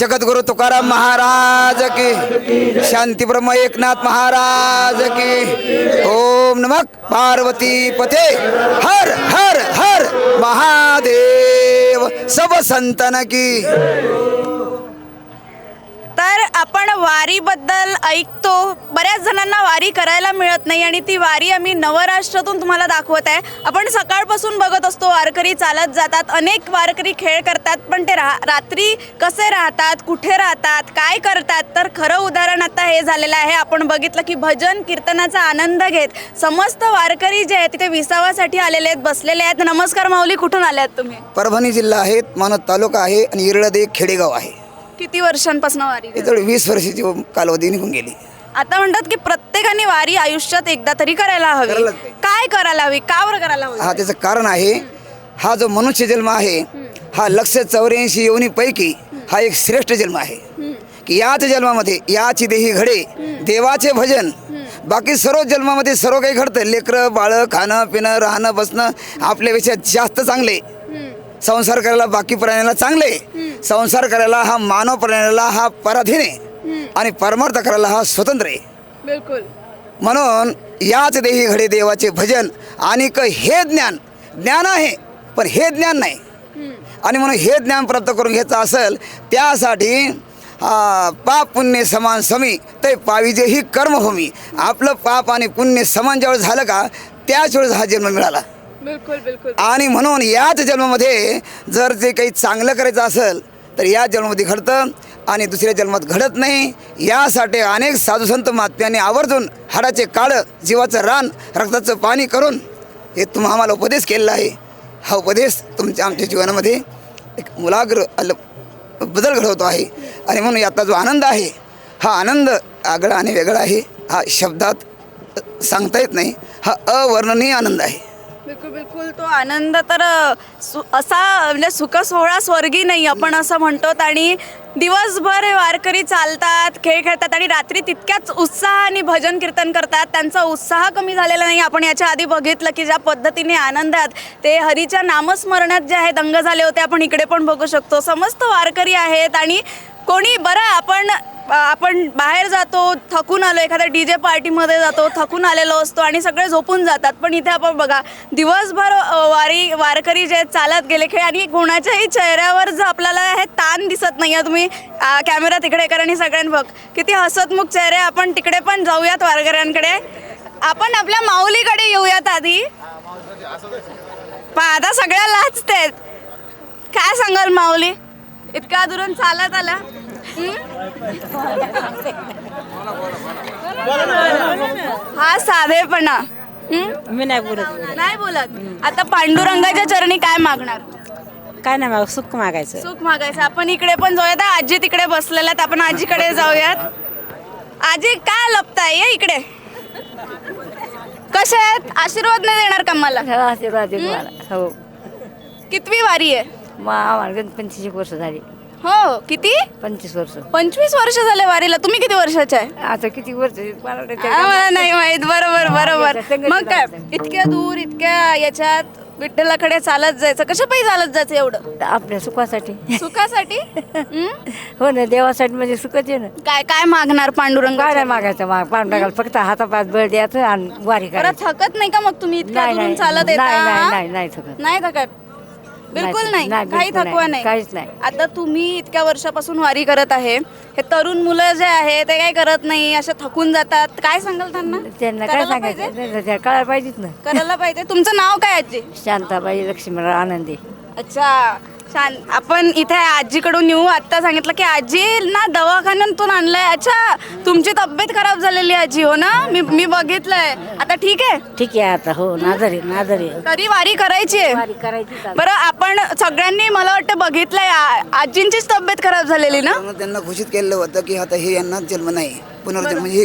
जगद्गुरु तुकाराम महाराज की। शांती ब्रह्म एकनाथ महाराज की। ओम नमक पार्वती पते। हर हर हर महादेव। सब संतन की। आपण वारीबद्दल ऐकतो. बऱ्याच जणांना वारी करायला मिळत नाही आणि ती वारी आम्ही नवराष्ट्रातून तुम्हाला दाखवत आहे. आपण सकाळपासून बघत असतो वारकरी चालत जातात. अनेक वारकरी खेळ करतात पण ते रा रात्री कसे राहतात कुठे राहतात काय करतात? तर खरं उदाहरण आता हे झालेलं आहे. आपण बघितलं की भजन कीर्तनाचा आनंद घेत समस्त वारकरी जे आहेत तिथे विसावासाठी आलेले आहेत बसलेले आहेत. नमस्कार माऊली कुठून आले आहेत तुम्ही? परभणी जिल्हा आहे मानद तालुका आहे आणि इरळद एक खेडेगाव आहे. किती वर्षांपासून वारी करता? इथं वीस वर्षाची कालावधी निघून गेली. आता म्हणतात की प्रत्येकाने वारी आयुष्यात एकदा तरी करायला हवी. करायलाच पाहिजे. काय करायला हवी? का बरं करायला हवी? हा त्याचं कारण आहे हा जो मनुष्य जन्म आहे हा लक्ष चौऱ्याऐंशी योनीपैकी हा एक श्रेष्ठ जन्म आहे. की याच जन्मामध्ये याची देही घडे देवाचे भजन बाकी सर्व जन्मामध्ये सर्व काही घडतं. लेकरं बाळं खाणं पिणं राहणं बसणं आपल्यापेक्षा जास्त चांगले. संसार करायला बाकी प्राण्याला चांगले. संसार करायला हा मानव प्राण्याला हा पराधीन. आहे आणि परमार्थ करायला हा स्वतंत्र आहे. बिलकुल. म्हणून याच देही घडे देवाचे भजन आणि क हे ज्ञान ज्ञान आहे पण हे ज्ञान नाही. आणि म्हणून हे ज्ञान प्राप्त करून घ्यायचं असेल त्यासाठी पाप पुण्य समान समी ते पाविजे ही कर्मभूमी आपलं पाप आणि पुण्य समान ज्यावेळेस झालं का त्याच वेळेस हा जन्म मिळाला. बिलकुल बिलकुल. आणि म्हणून याच जन्मामध्ये जर जे काही चांगलं करायचं असेल तर या जन्मामध्ये घडतं आणि दुसऱ्या जन्मात घडत नाही. यासाठी अनेक साधुसंत महात्म्याने आवर्जून हाडाचे काळं जीवाचं रान रक्ताचं पाणी करून हे तुम्हा आम्हाला उपदेश केलेला आहे. हा उपदेश तुमच्या आमच्या जीवनामध्ये एक मुलाग्र अल बदल घडवतो आहे. आणि म्हणून यातला जो आनंद आहे हा आनंद आगळा आणि वेगळा आहे. हा शब्दात सांगता येत नाही. हा अवर्णनीय आनंद आहे. बिलकुल बिलकुल. तो आनंद तर सु- असा म्हणजे सुख सोहळा स्वर्गी नाही आपण असं म्हणतो. आणि दिवसभर हे वारकरी चालतात खेळ खेळतात आणि रात्री तितक्याच उत्साहाने भजन कीर्तन करतात. त्यांचा उत्साह कमी झालेला नाही. आपण याच्या आधी बघितलं की ज्या पद्धतीने आनंदात ते हरीच्या नामस्मरणात जे आहे दंग झाले होते आपण इकडे पण बघू शकतो. समस्त वारकरी आहेत आणि कोणी बरं आपण आपण बाहेर जातो थकून आलो एखाद्या डी जे पार्टीमध्ये जातो थकून आलेलो असतो आणि सगळे झोपून जातात. पण इथे आपण बघा दिवसभर वारी वारकरी जे आहेत चालत गेले खेळ आणि कोणाच्याही चेहऱ्यावर जर आपल्याला हे ताण दिसत नाही आहे तुम्ही कॅमेरा तिकडे कर आणि सगळ्यांनी बघ. किती हसतमुख चेहरे आपण तिकडे पण जाऊयात वारकऱ्यांकडे. आपण आपल्या माऊलीकडे येऊयात आधी. पहा आता सगळ्या लाचतेत. काय सांगाल माऊली? इतक्या दुरून चालत आला. हं? हा साधेपणा? मी नाही बोलत. नाही बोलत. आता पांडुरंगाच्या चरणी काय मागणार? काय नाही माग सुख मागायचं. सुख मागायचं. आपण इकडे पण जाऊयात आजी तिकडे बसलेल्या आहेत. आपण आजीकडे जाऊयात. आजी काय लपताय? ये इकडे. कसे आहेत? आशीर्वाद नाही देणार का मला? आशीर्वाद तुम्हाला हो. कितवी वारी आहे? मग आम्हाला गण पंचवीस वर्ष झाली. हो किती? पंचवीस वर्ष. पंचवीस वर्ष झाले वारीला. तुम्ही किती वर्षाचे आहे? आता किती वर्ष? मला आम्हाला नाही माहीत. बरोबर बरोबर. मग काय. इतक्या दूर इतक्या याच्यात विठ्ठलाकडे चालत जायचं. कशा पायी चालत जायचं एवढं? आपल्या सुखासाठी. सुखासाठी? हं? हो ना देवासाठी म्हणजे सुखच आहे ना. काय काय मागणार पांडुरंग? काय नाही मागायचं माग. पांढरागाला फक्त हातापात बळ द्यायचं आणि वारी परत करायची. थकत नाही का मग तुम्ही इतक्या नाही दुरून नाही. चालत नाही नाही येता? नाही नाही सुखत नाही थकत बिलकुल नाही नाही, काही बिलकुल थकवा नाही. नाही. काहीच नाही. आता तुम्ही इतक्या वर्षापासून वारी करत आहे. हे तरुण मुलं जे आहे ते काय करत नाही. असे थकून जातात. काय सांगाल त्यांना? त्यांना काय करायला पाहिजे? सांगायचं कळायला पाहिजेत ना. करायला पाहिजे. तुमचं नाव काय आजी? शांताबाई लक्ष्मीराव आनंदी. अच्छा. छान आपण इथे आजीकडून येऊ. आता सांगितलं की आजीला दवाखान्यातून आणलंय. अच्छा तुमची तब्येत खराब झालेली आहे आजी हो ना? मी मी बघितलंय. आता ठीक आहे? ठीक आहे आता हो नाजरी नाजरी तरी वारी करायची आहे. वारी करायची चालू. बरं आपण सगळ्यांनी मला वाटतं बघितलंय आ- आजींचीच तब्येत खराब झालेली ना? त्यामुळे त्यांना घोषित केलेलं होतं की आता हे यांना जन्म नाही. पुनर्जन्म म्हणजे हे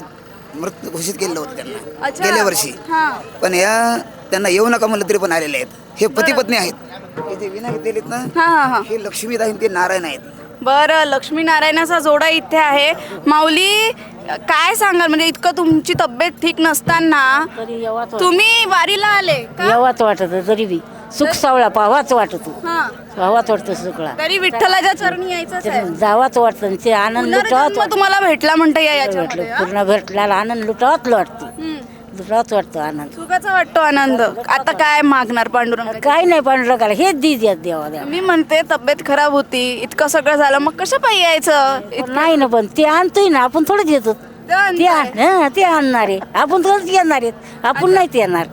मृत घोषित केलेलं होतं त्यांना. अच्छा. गेल्या वर्षी. हा. पण या त्यांना येऊ नका म्हणलं तरी पण आलेले आहेत. हे पती पत्नी आहेत. हे जे विना घेतलेले आहेत हा ना हा हा. हे लक्ष्मी ते नारायण आहेत. बरं लक्ष्मीनारायणाचा जोडा इथे आहे. माऊली काय सांगाल? म्हणजे इतकं तुमची तब्येत ठीक नसताना तरी येवाच तुम्ही वारीला आले का? येवाच वाटत तरी बी. सुख सावळा पावाच वाटत हा. पावाच वाटतं सगळा तरी विठ्ठलाच्या चरणी यायचंच आहे. जावाच वाटतं ते आनंद पुनर्जन्म तुम्हाला भेटला म्हणता या याच्यामध्ये हा? पूर्ण भेटल्याला आनंद लुटावाच वाटतं लुटावाच वाटतं आनंद. सुखाचा वाटतो आनंद. आता काय मागणार पांडुरंग? काय नाही पांढरं काला हेच दी द्या देवा द्या मी म्हणते तब्येत खराब होती इतकं सगळं झालं मग कशा पायी यायचं? नाही ना पण ते आणतोय ना आपण थोडंच येतो. ते आणताय. ते आण हं, ते आणणार. आहे आपण थोडंच येणार आहेत. आपण नाहीत येणार.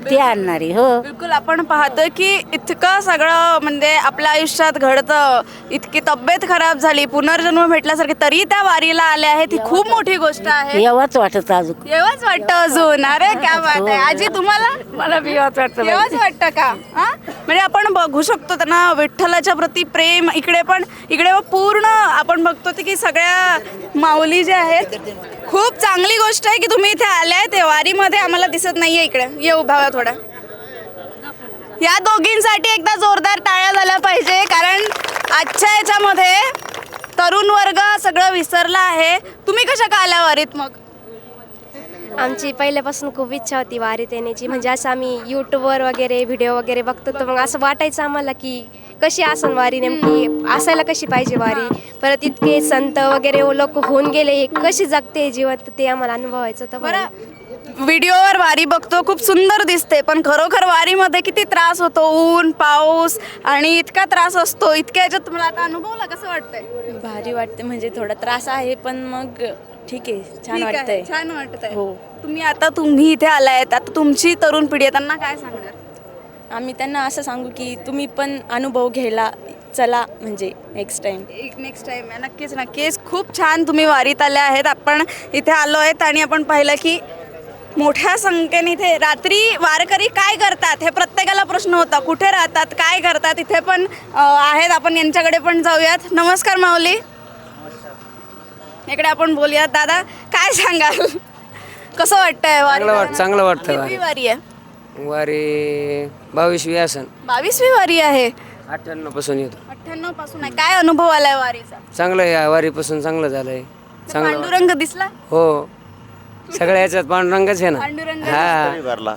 ते आणणार हो. बिलकुल आपण पाहतोय की इतकं सगळं म्हणजे आपल्या आयुष्यात घडतं. इतकी तब्येत खराब झाली पुनर्जन्म भेटल्यासारखी तरी त्या वारीला आल्या आहेत. ही खूप मोठी गोष्ट आहे. येवाच वाटत अजून. एवढंच वाटतं अजून. अरे काय वाटत आहे. आजी तुम्हाला? मला बी येवाच वाटतं बाई. तेव्हाच वाटतं का? हा? म्हणजे आपण बघू शकतो त्यांना विठ्ठलाच्या प्रती प्रेम इकडे पण इकडे पूर्ण आपण बघतो ते की सगळ्या माऊली ज्या आहेत खूप चांगली गोष्ट आहे की तुम्ही इथे आल्या ते वारीमध्ये आम्हाला दिसत नाहीये इकडे. ये भावा थोडा. या दोघींसाठी एकदा जोरदार टाळ्या झाल्या पाहिजे कारण आजच्या याच्यामध्ये तरुण वर्ग सगळं विसरला आहे. तुम्ही कशा का आल्या वारीत मग? आमची पहिल्यापासून खूप इच्छा होती वारीत येण्याची. म्हणजे असं आम्ही यूट्यूबवर वगैरे व्हिडिओ वगैरे बघतो तर मग असं वाटायचं आम्हाला की कशी असन वारी नेमकी? असायला कशी पाहिजे वारी? परत इतके संत वगैरे लोक होऊन गेले हे कशी जगते जीवन? तर ते आम्हाला अनुभवायचं होतं बरं. व्हिडिओवर वारी बघतो खूप सुंदर दिसते पण खरोखर वारीमध्ये किती त्रास होतो? ऊन पाऊस आणि इतका त्रास असतो इतक्या याच्यात तुम्हाला आता अनुभवला कसं वाटतंय? भारी वाटते म्हणजे थोडा त्रास आहे पण मग ठीक आहे छान ठीक आहे, वाटतंय. छान वाटतंय. हो. तुम्ही आता तुम्ही इथे आलायत आता तुमची तरुण पिढी आहे त्यांना काय सांगणार? आम्ही त्यांना असं सांगू की तुम्ही पण अनुभव घ्यायला चला म्हणजे नेक्स्ट टाइम एक नेक्स्ट टाइम आहे नक्कीच नक्कीच. खूप छान तुम्ही वारीत आल्या आहेत. आपण इथे आलो आहेत आणि आपण पाहिलं की मोठ्या संख्येने इथे रात्री वारकरी काय करतात हे प्रत्येकाला प्रश्न होता. कुठे राहतात काय करतात इथे पण आहेत. आपण यांच्याकडे पण जाऊयात. नमस्कार माऊली. इकडे आपण बोलूयात. दादा काय सांगाल? कसं वाटतंय वारी? चांगलं वाट चांगलं वाटतं वारी आहे? वारी बावीसवी आसन. बावीसवी वारी आहे. अठ्ठ्याण्णवपासून येतो. अठ्ठ्याण्णवपासून आहे. काय अनुभव आलाय वारीचा? चांगलं आहे या वारीपासून चांगलं झालंय. चांगलं पांडुरंग दिसला? हो. सगळ्या याच्यात पांडुरंगच आहे ना. पांडुरंग हा. भरला.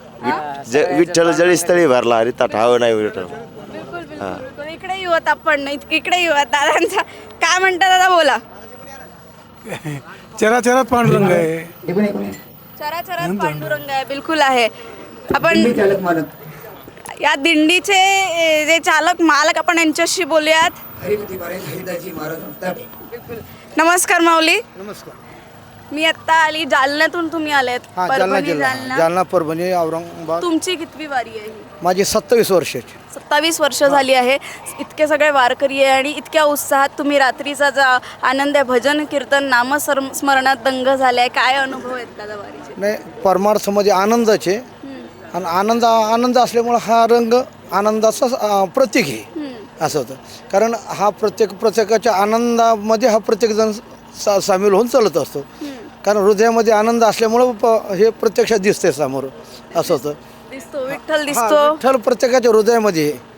ज- विठ्ठल जळीस्थळी भरला. रिता ठाव नाही विठ्ठल. बिलकुल बिलकुल बिलकुल. इकडे येऊत आपण. इक- इकडे येऊत दादांचा काय म्हणता दादा? बोला. चराचरात पांडुरंग आहे. चराचरात पांडुरंग आहे. बिलकुल आहे. आपण चालक मालक. या दिंडीचे ए, जे चालक मालक आपण यांच्याशी बोलूयात. महाराज महाराज नमस्कार माऊली. नमस्कार. मी आत्ता आली जालन्यातून तुम्ही आलेत. हा जालना परभणी जिल्हा. जालना. जालना परभणी औरंगाबाद. तुमची कितवी वारी आहे ही? माझी सत्तावीस वर्षाची सत्तावीस वर्ष झाली आहे. इतके सगळे वारकरी आहे आणि इतक्या उत्साहात तुम्ही रात्रीचा जा आनंद आहे भजन कीर्तन नामस्मर स्मरणात दंग झाले काय अनुभव आहेत दादा वारीचे? नाही परमार्थमध्ये आनंदाचे. आणि आनंद आनंद असल्यामुळं हा रंग आनंदाचा प्रतीक आहे. असं होतं. कारण हा प्रत्येक प्रत्येकाच्या आनंदामध्ये हा प्रत्येकजण सा सामील होऊन चालत असतो. कारण हृदयामध्ये आनंद असल्यामुळं प- हे प्रत्यक्षात दिसते समोर. असं होतं. दिसतो विठ्ठल दिसतो. विठ्ठल प्रत्येकाच्या हृदयामध्ये आहे.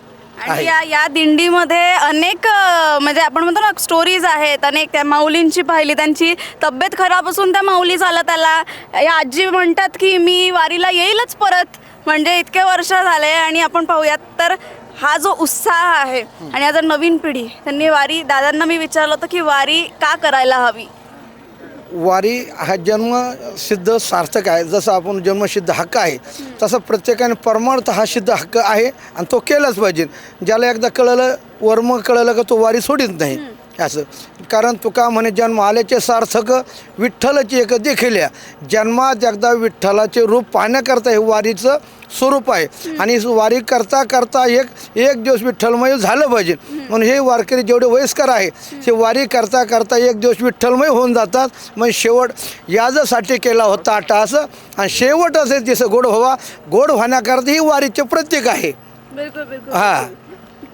आणि या या दिंडीमध्ये अनेक अ, म्हणजे आपण म्हणतो ना स्टोरीज आहेत. अनेक त्या माऊलींची पाहिली त्यांची तब्येत खराब असून त्या माऊली चालत आला या आजी म्हणतात की मी वारीला येईलच परत. म्हणजे इतके वर्ष झाले आणि आपण पाहूयात तर हा जो उत्साह आहे आणि आता नवीन पिढी त्यांनी वारी दादांना मी विचारलं होतं की वारी का करायला हवी? वारी हा जन्म सिद्ध सार्थक आहे. जसं आपण जन्मसिद्ध हक्क आहे तसं प्रत्येकाने परमार्थ हा सिद्ध हक्क आहे आणि तो केलाच पाहिजे. ज्याला एकदा कळलं वर्म कळलं का तो वारी सोडित नाही. असं. कारण तुका म्हणे जन्म आल्याचे सार्थक विठ्ठलाची एक देखील जन्मात एकदा विठ्ठलाचे रूप पाहण्याकरता हे वारीचं स्वरूप आहे. आणि वारी करता करता एक एक दिवस विठ्ठलमय झालं पाहिजे. म्हणून हे वारकरी जेवढे वयस्कर आहे ते वारी करता करता एक दिवस विठ्ठलमय होऊन जातात. मग शेवट याजसाठी केला होता टास आणि शेवट असेल तिसं गोड व्हावा. गोड होण्याकरता ही वारीचे प्रतीक आहे. बिलकुल बिलकुल. हा.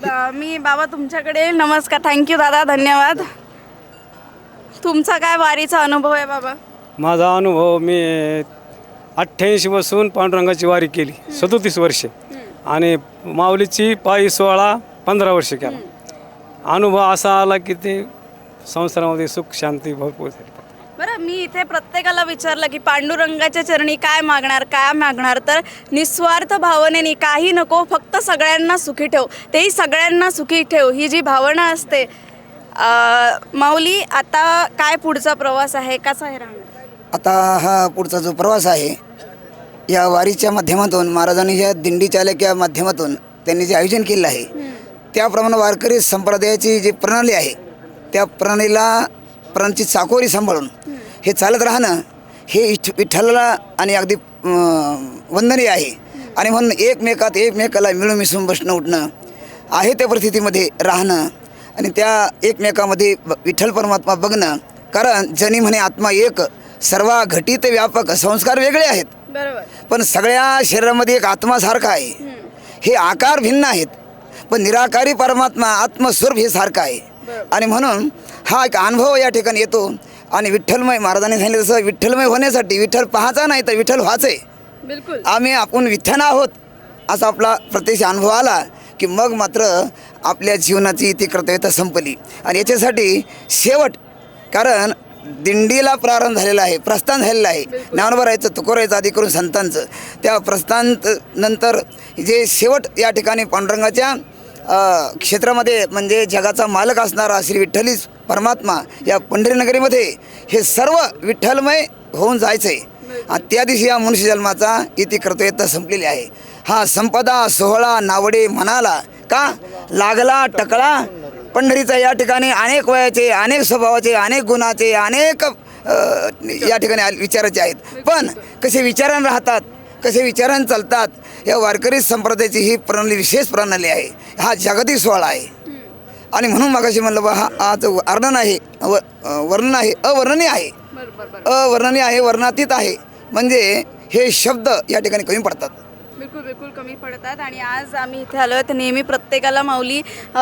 बा- मी बाबा तुमच्याकडे. नमस्कार. थँक्यू दादा. धन्यवाद. तुमचा काय वारीचा अनुभव आहे बाबा? माझा अनुभव मी अठ्ठ्याऐंशी पासून पांडुरंगाची वारी केली. सदोतीस वर्षे. आणि माऊलीची पायी सोळा पंधरा वर्षे केला. अनुभव असा आला की ते संसारामध्ये सुख शांती भरपूर बरं मी इथे प्रत्येकाला विचारलं की पांडुरंगाच्या चरणी काय मागणार काय मागणार? तर निस्वार्थ भावनेने काही नको फक्त सगळ्यांना सुखी ठेव. तेही सगळ्यांना सुखी ठेव ही जी भावना असते. अं, माऊली आता काय पुढचा प्रवास आहे? कसा आहे राहणार? आता हा पुढचा जो प्रवास आहे या वारीच्या माध्यमातून महाराजांनी या दिंडी चालक या माध्यमातून त्यांनी जे आयोजन केलेलं आहे त्याप्रमाणे वारकरी संप्रदायाची जी प्रणाली आहे त्या प्रणालीला प्रणालीची चाकोरी सांभाळून हे चालत राहणं हे इष्ट विठ्ठलाला आणि अगदी वंदनीय आहे. आणि म्हणून एकमेकात एकमेकाला मिळून मिसळून बसणं उठणं आहे त्या परिस्थितीमध्ये राहणं आणि त्या एकमेकामध्ये ब- विठ्ठल परमात्मा बघणं. कारण जनी म्हणे आत्मा एक सर्व घटित व्यापक संस्कार वेगळे आहेत. पण सगळ्या शरीरामध्ये एक आत्मासारखा आहे. हे आकार भिन्न आहेत. पण निराकारी परमात्मा आत्मस्वरूप हे सारखं आहे. आणि म्हणून हा एक अनुभव या ठिकाणी येतो. आणि विठ्ठलमय महाराजांनी सांगितलं तसं विठ्ठलमय होण्यासाठी विठ्ठल पाहायचा नाही तर विठ्ठल व्हायचंय. बिलकुल. आम्ही आपण विठ्ठल आहोत असा आपला प्रत्यक्ष अनुभव आला की मग मात्र आपल्या जीवनाची ती कर्तव्यता संपली. आणि याच्यासाठी शेवट कारण दिंडीला प्रारंभ झालेला आहे प्रस्थान झालेलं आहे. ज्ञानोबरायचं तुकोरायचं आधी करून संतांचं. त्या प्रस्थान नंतर जे शेवट या ठिकाणी पांडुरंगाच्या क्षेत्रामध्ये म्हणजे जगाचा मालक असणारा श्री विठ्ठली परमात्मा या पंढरीनगरीमध्ये हे सर्व विठ्ठलमय होऊन जायचं आहे आणि त्या दिवशी या मनुष्य जन्माचा इति कर्तव्यता संपलेली आहे. हा संपदा सोहळा नावडे म्हणाला का? लागला टकळा पंढरीचा या ठिकाणी अनेक वयाचे अनेक स्वभावाचे अनेक गुणाचे अनेक या ठिकाणी विचाराचे आहेत. पण कसे विचारानं राहतात कसे विचारानं चालतात या वारकरी संप्रदायाची ही प्रणाली विशेष प्रणाली आहे. हा जागतिक सोहळा आहे. आणि म्हणून मगाशी म्हणलं बा हा आज वर्णन आहे व वर्णन आहे अवर्णनीय आहे. अवर्णनीय आहे वर्णातीत आहे. म्हणजे हे शब्द या ठिकाणी कमी पडतात. बिलकुल बिलकुल कमी पडतात. आणि आज आम्ही इथे आलो तर नेहमी प्रत्येकाला माऊली अ,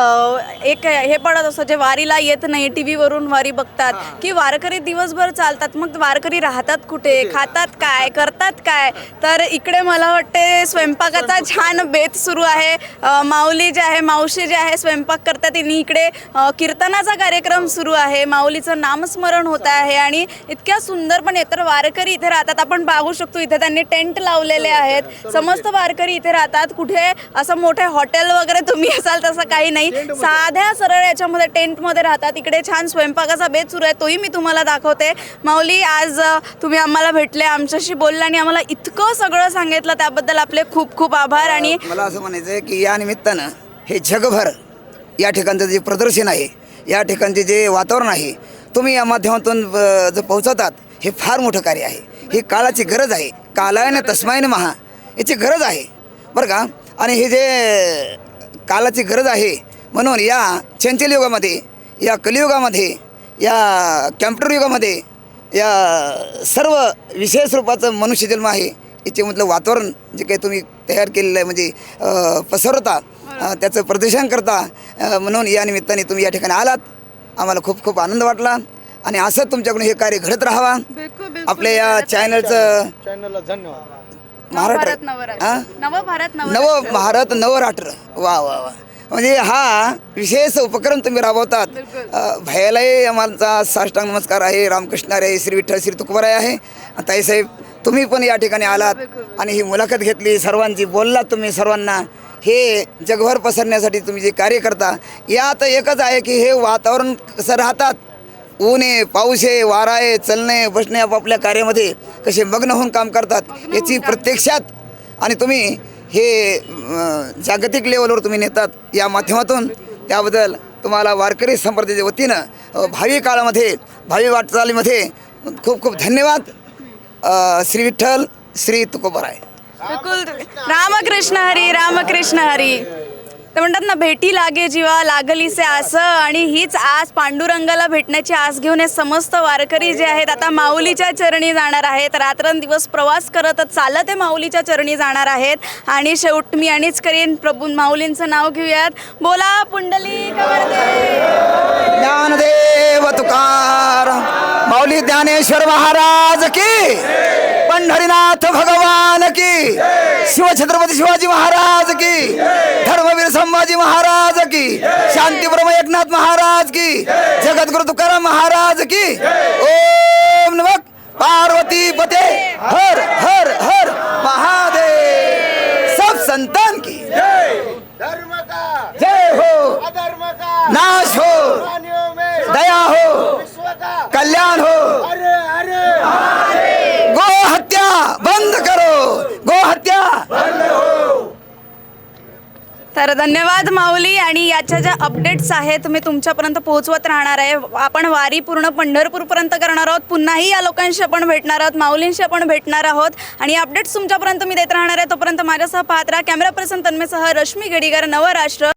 एक हे पडत असतं जे वारीला येत नाही टी व्हीवरून वारी बघतात की वारकरी दिवसभर चालतात. मग वारकरी राहतात कुठे? खातात काय? करतात काय? तर इकडे मला वाटते स्वयंपाकाचा छान बेत सुरू आहे. अ, माऊली जे आहे मावशी जे आहे स्वयंपाक करतात. आणि इकडे अ, कीर्तनाचा कार्यक्रम सुरू आहे. माऊलीचं नामस्मरण होत आहे आणि इतक्या सुंदर पण तर वारकरी इथे राहतात. आपण पाहू शकतो इथे त्यांनी टेंट लावलेले आहेत. समस्त वारकरी इथे राहतात. कुठे असं मोठे हॉटेल वगैरे तुम्ही असाल तसं काही नाही. साध्या सरळ याच्यामध्ये टेंटमध्ये राहतात. इकडे छान स्वयंपाकाचा बेत सुरू आहे. तोही मी तुम्हाला दाखवते. माऊली आज तुम्ही आम्हाला भेटले आमच्याशी बोलले आणि आम्हाला इतकं सगळं सांगितलं. त्याबद्दल आपले खूप खूप आभार आणि मला असं म्हणायचं आहे की या निमित्तानं हे जगभर या ठिकाणचं जे प्रदर्शन आहे या ठिकाणचे जे वातावरण आहे तुम्ही या माध्यमातून जे पोहोचवतात हे फार मोठं कार्य आहे. ही काळाची गरज आहे. कालायन तस्मायन महा याची गरज आहे. बरं का? आणि हे जे कालाची गरज आहे म्हणून या चंचल युगामध्ये या कलियुगामध्ये या कॅम्प्युटर युगामध्ये या सर्व विशेष रूपाचं मनुष्यजन्म आहे. याच्यामधलं वातावरण जे काही तुम्ही तयार केलेलं आहे म्हणजे पसरवता त्याचं प्रदर्शन करता म्हणून या निमित्ताने तुम्ही या ठिकाणी आलात. आम्हाला खूप खूप आनंद वाटला. आणि असं तुमच्याकडून हे कार्य घडत राहावा. आपल्या या चॅनलचं चॅनलला धन्यवाद. महाराष्ट्र हां नव नवरात्र. भारत नवरात्र. वा वा वा. म्हणजे हा विशेष उपक्रम तुम्ही राबवतात. भयालाही आम्हाला साष्टांग नमस्कार आहे. रामकृष्ण आहे श्री विठ्ठल श्री तुकोबाराय आहे. ताईसाहेब तुम्ही पण या ठिकाणी आलात. आणि ही मुलाखत घेतली. सर्वांची बोललात तुम्ही सर्वांना. हे जगभर पसरण्यासाठी तुम्ही जे कार्य करता यात एकच आहे की हे वातावरण कसं राहतात ऊन आहे पाऊस आहे वारा आहे चलणे बसणे आपापल्या कार्यामध्ये कसे मग्न होऊन काम करतात याची प्रत्यक्षात आणि तुम्ही हे जागतिक लेवलवर तुम्ही नेतात या माध्यमातून त्याबद्दल तुम्हाला वारकरी संप्रदायाच्या वतीनं भावी काळामध्ये भावी वाटचालीमध्ये खूप खूप धन्यवाद. श्री विठ्ठल श्री तुकोबराय. बिलकुल. रामकृष्ण हरी रामकृष्ण हरी. ते म्हणतात ना भेटी लागे जीवा लागलीसे असं आणि हीच आज पांडुरंगाला भेटण्याची आस घेऊन हे समस्त वारकरी जे आहेत आता माऊलीच्या चरणी जाणार आहेत. रात्रंदिवस प्रवास करत चालत हे माऊलीच्या चरणी जाणार आहेत. आणि शेवट मी आणिच करीन. प्रभू माऊलींचं नाव घेऊयात. बोला पुंडली ज्ञानदेव तुकार माऊली ज्ञानेश्वर महाराज की पंढरीनाथ भगवान की शिवछत्रपती शिवाजी महाराज की संभाजी महाराज की शांतीप्रम एकनाथ महाराज की की जगद्गुरु तुकाराम महाराज की. ओम नमक पार्वती पते. हर हर हर महादेव सब संतान की जय हो नाश हो दया हो कल्याण हो गो हत्या बंद करो गो हत्या तर धन्यवाद माऊली. आणि याच्या ज्या अपडेट्स आहेत मी तुमच्यापर्यंत पोहोचवत राहणार आहे. आपण वारी पूर्ण पंढरपूरपर्यंत करणार आहोत. पुन्हाही या लोकांशी आपण भेटणार आहोत माऊलींशी आपण भेटणार आहोत. आणि अपडेट्स तुमच्यापर्यंत मी देत राहणार आहे. तोपर्यंत माझ्यासह पाहत राहा. कॅमेरा पर्सन तन्मेसह रश्मी गेडीकर नवराष्ट्र.